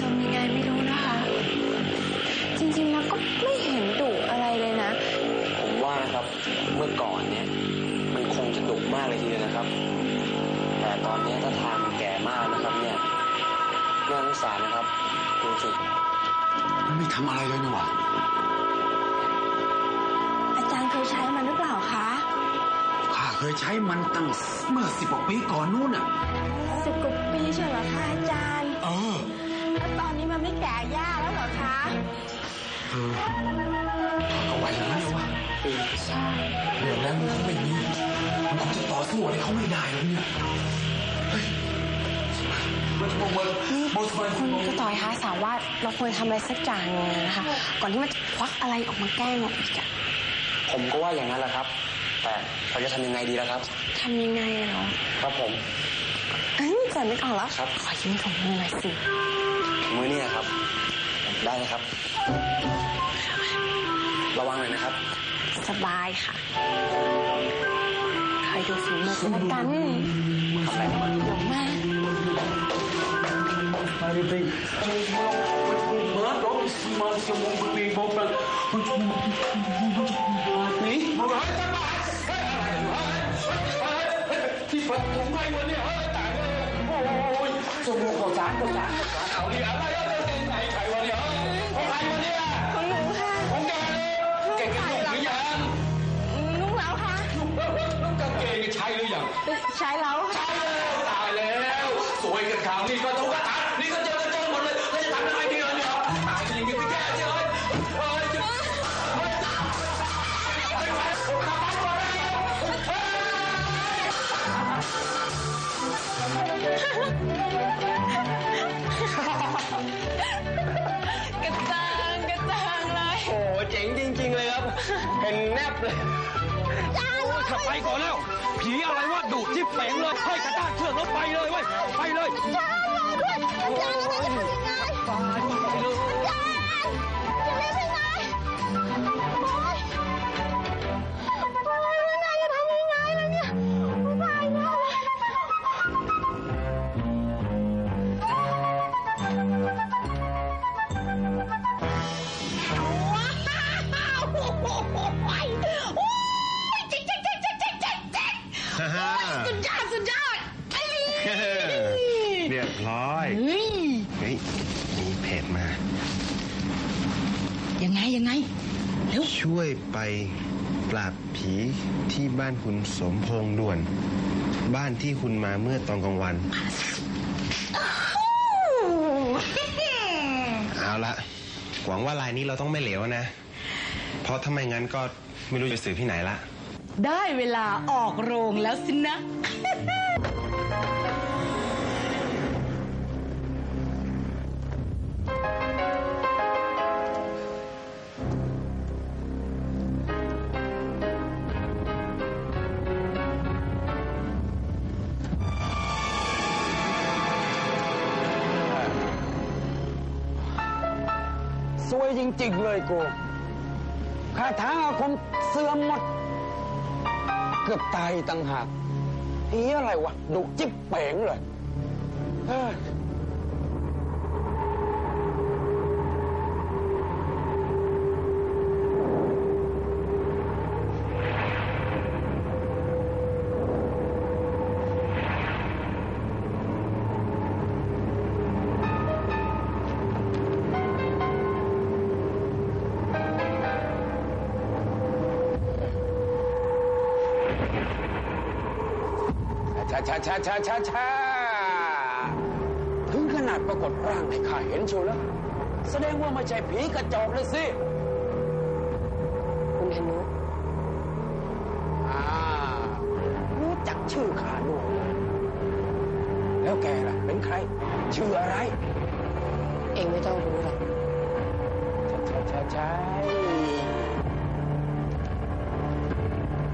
ซนยังไงไม่รู้นะคะ จริงๆแล้วก็ไม่เห็นดุอะไรเลยนะ ผมว่านะครับเมื่อก่อนเนี่ย มันคงจะดุมากเลยทีเดียวนะครับ แต่ตอนนี้ถ้าทางมันแก่มากนะครับเนี่ยน่าสงสารนะครับดูสิมันไม่ทำอะไรเลยนี่หว่าอาจารย์เคยใช้มันหรือเปล่าคะข้าเคยใช้มันตั้งเมื่อสิบกว่าปีก่อนนู้นน่ะสิบกว่าปีใช่เหรอคะอาจารย์ ก่ย่าแล้วเหรอคะเออก็ว่าอย่างนั้นเลยว่ะใช่เรื่องแล้วมันเขาไม่มีมันคงจะต่อสู้อะไรเขาไม่ได้แล้วเนี่ยเฮ้ยมันจะบอกว่าบอสมันคุณกระต่อยคะสาวว่าเราควรทำอะไรสักอย่างหนึงนะคะ ก่อนที่มันจะควักอะไรออกมาแกล้งเราอีกอะผมก็ว่าอย่างนั้นแหละครับ แต่เราจะทำยังไงดีล่ะครับทำยังไงอะเหรอครับผมเอ้ยเกิดนึกออกแล้วครับ ขอยืมถุงมือหน่อยสิ มือนี่นะครับ ได้เลยครับ ระวังหน่อยนะครับ สบายค่ะคอยดูฝีมือกันละกันทำอะไรมาเดี๋ยวมาที่ฝันถุงไงวะเนี่ยเฮ้ยตายเลยโอ้ย สมุนข้าวสารข้าวสารข้าวสารเอาดิอะไรอะไหนใครวะเนี่ยของใครวะเนี่ยของหนูค่ะของแกเลยแกกินลูกหรือยังนุ่งแล้วค่ะลูกกางเกงใช้หรือยังใช้แล้วค่ะ เลยขับไปก่อนแล้ว ผีอะไรวะดุที่เป๋งเลยให้กระด้างเชือกแล้ว สุดยอดสุดยอดเรียบร้อยเฮ้ยเฮ้ยมีเพจมา ยังไงยังไงเร็วช่วยไปปราบผีที่บ้านคุณสมพงษ์ด่วน บ้านที่คุณมาเมื่อตอนกลางวัน เอาละหวังว่าลายนี้เราต้องไม่เหลวนะ เพราะถ้าไม่งั้นก็ไม่รู้จะสืบที่ไหนละ ได้เวลาออกโรงแล้วสินะสวยจริงๆเลยกูคาถาอาคมเสื่อมหมด เกือบตายต่างหากอีอะไรวะดุจิ๊บเป๋งเลย ช้าช้าช้าช้าช้าช้าถึงขนาดปรากฏร่างให้ข้าเห็นชัวแล้ว แสดงว่าไม่ใช่ผีกระจอกเลยสิ คุณอนุอ่ารู้จักชื่อข้าด้วยแล้วแกล่ะ เป็นใคร ชื่ออะไร เองไม่ต้องรู้หรอกใช่ใช่ใช่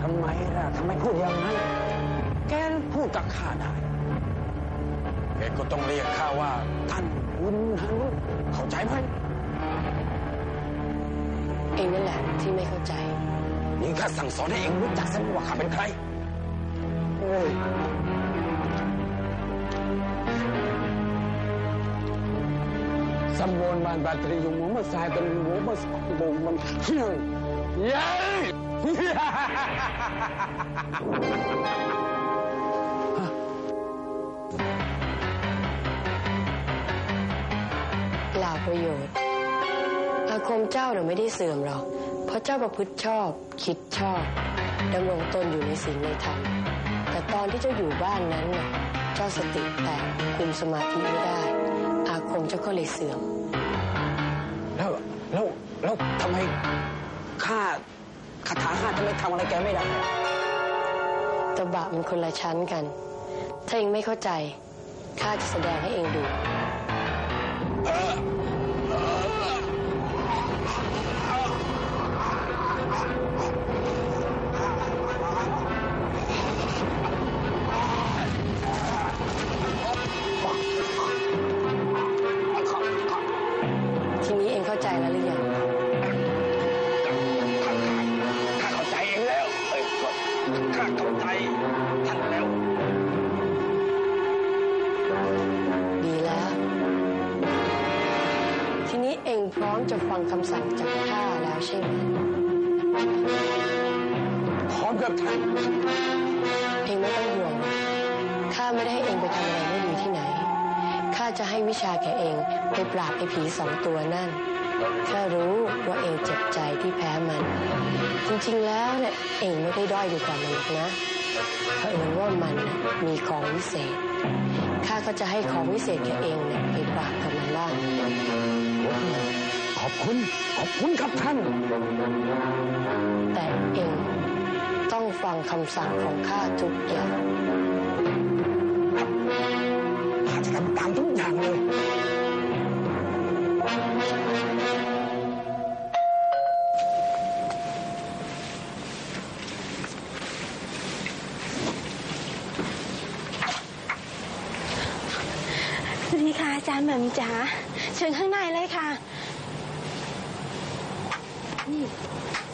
ทำไมล่ะทำไมพูดอย่างนั้น แกพูดกับข้าได้แกก็ต้องเรียกข้าว่าท่านคุณฮานุเข้าใจไหมเองนั่นแหละที่ไม่เข้าใจนี่ข้าสั่งสอนให้เองรู้จักซะว่าข้าเป็นใครเฮ้ย Sambon ban bateri yung mo sa tan mo mas bong man hiang. Yay! เป ล่าประโยชน์ อาคมเจ้าน่ะไม่ได้เสื่อมหรอก เพราะเจ้าประพฤติชอบ คิดชอบดำรงตนอยู่ในศีลในธรรม แต่ตอนที่เจ้าอยู่บ้านนั้นน่ะเจ้าสติแตกคุมสมาธิไม่ได้ อาคมเจ้าก็เลยเสื่อม แล้วแล้วแล้วทำไมข้าคาถาข้าทำไมทำอะไรแกไม่ได้ตบะมันคนละชั้นกัน ถ้าเองไม่เข้าใจ ข้าจะแสดงให้เองดู ทีนี้เองเข้าใจแล้วหรือยัง เองพร้อมจะฟังคำสั่งจากข้าแล้วใช่ไหมพร้อมกับท่านเองไม่ต้องห่วงนะข้าไม่ได้ให้เองไปทำอะไรไม่ดีที่ไหนข้าจะให้วิชาแก่เองไปปราบไอ้ผีสองตัวนั่นข้ารู้ว่าเองเจ็บใจที่แพ้มัน จริงๆแล้วเนี่ยเองไม่ได้ด้อยดีกว่ามันหรอกนะเผอิญว่ามันน่ะมีของวิเศษข้าก็จะให้ของวิเศษแก่เองเนี่ยไปปราบกับมันบ้าง ขอบคุณ ขอบคุณครับท่าน แต่เองต้องฟังคำสั่งของข้าทุกอง ค่ะอาจารย์แหม่มจ๋าเชิญข้างในเลยค่ะ นี่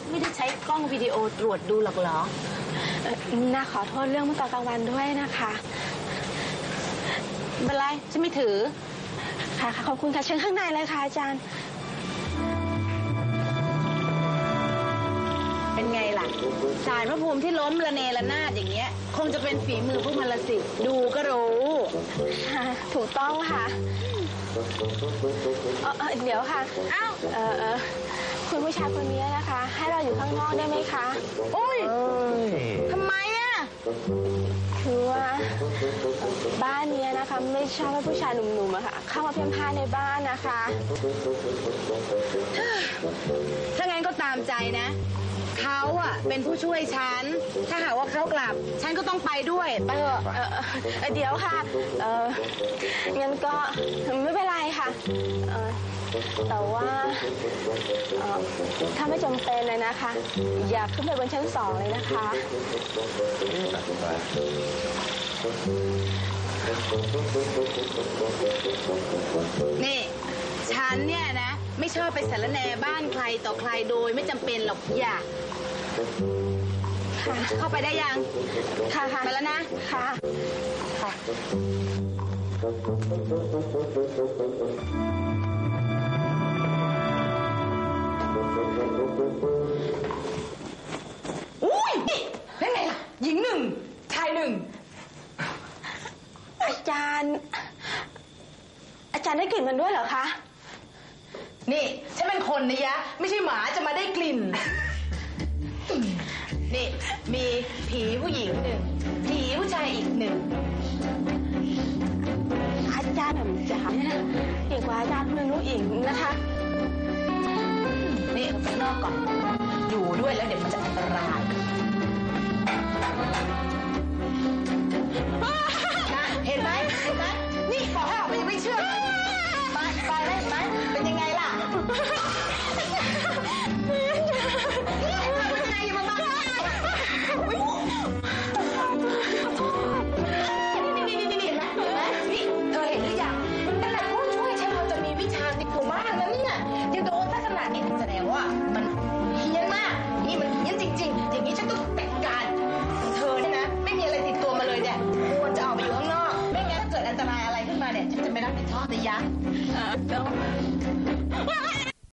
ไม่ได้ใช้กล้องวิดีโอตรวจดูหรอกเหรอนาขอโทษเรื่องเมื่อตอนกลางวันด้วยนะคะไม่เป็นไรฉันไม่ถือ ค่ะค่ะขอบคุณค่ะเชิญข้างในเลยค่ะอาจารย์ สารพระภูมิที่ล้มระเนระนาดอย่างเงี้ย คงจะเป็นฝีมือพวกมันละสิ ดูก็รู้ ค่ะถูกต้องค่ะเอ่อเอ่อเดี๋ยวค่ะ อ้าว เออเออคุณผู้ชายคนนี้นะคะ ให้เราอยู่ข้างนอกได้ไหมคะ อุ้ยทำไมอะ คือว่าบ้านเนี้ยนะคะ ไม่ชอบให้ผู้ชายหนุ่มๆอะค่ะ เข้ามาเพียงพานในบ้านนะคะ ถ้างั้นก็ตามใจนะ เขาอะเป็นผู้ช่วยฉัน ถ้าหากว่าเขากลับ ฉันก็ต้องไปด้วยไปเถอะเออเออเอเดี๋ยวค่ะ เอองั้นก็ไม่เป็นไรค่ะเออแต่ว่าเออถ้าไม่จำเป็นเลยนะคะ อย่าขึ้นไปบนชั้นสองเลยนะคะ นี่ ฉันเนี่ยนะ ไม่ชอบไปสารแหนบ้านใครต่อใครโดยไม่จำเป็นหรอกอย่า ค่ะ เข้าไปได้ยัง ค่ะค่ะไปแล้วนะ ค่ะ ค่ะ อุ้ยนี่เป็นไงล่ะ หญิงหนึ่ง ชายหนึ่ง อาจารย์ อาจารย์ได้กลิ่นมันด้วยเหรอคะ นี่ ฉันเป็นคนนะยะ ไม่ใช่หมาจะมาได้กลิ่น นี่มีผีผู้หญิงหนึ่งผีผู้ชายอีกหนึ่งอาจารย์ผมจ๋าเนี่ยนะเก่งกว่าอาจารย์เมืองลูกอิงนะคะนี่ข้างนอกก่อน อยู่ด้วยแล้วเดี๋ยวมันจะอันตราย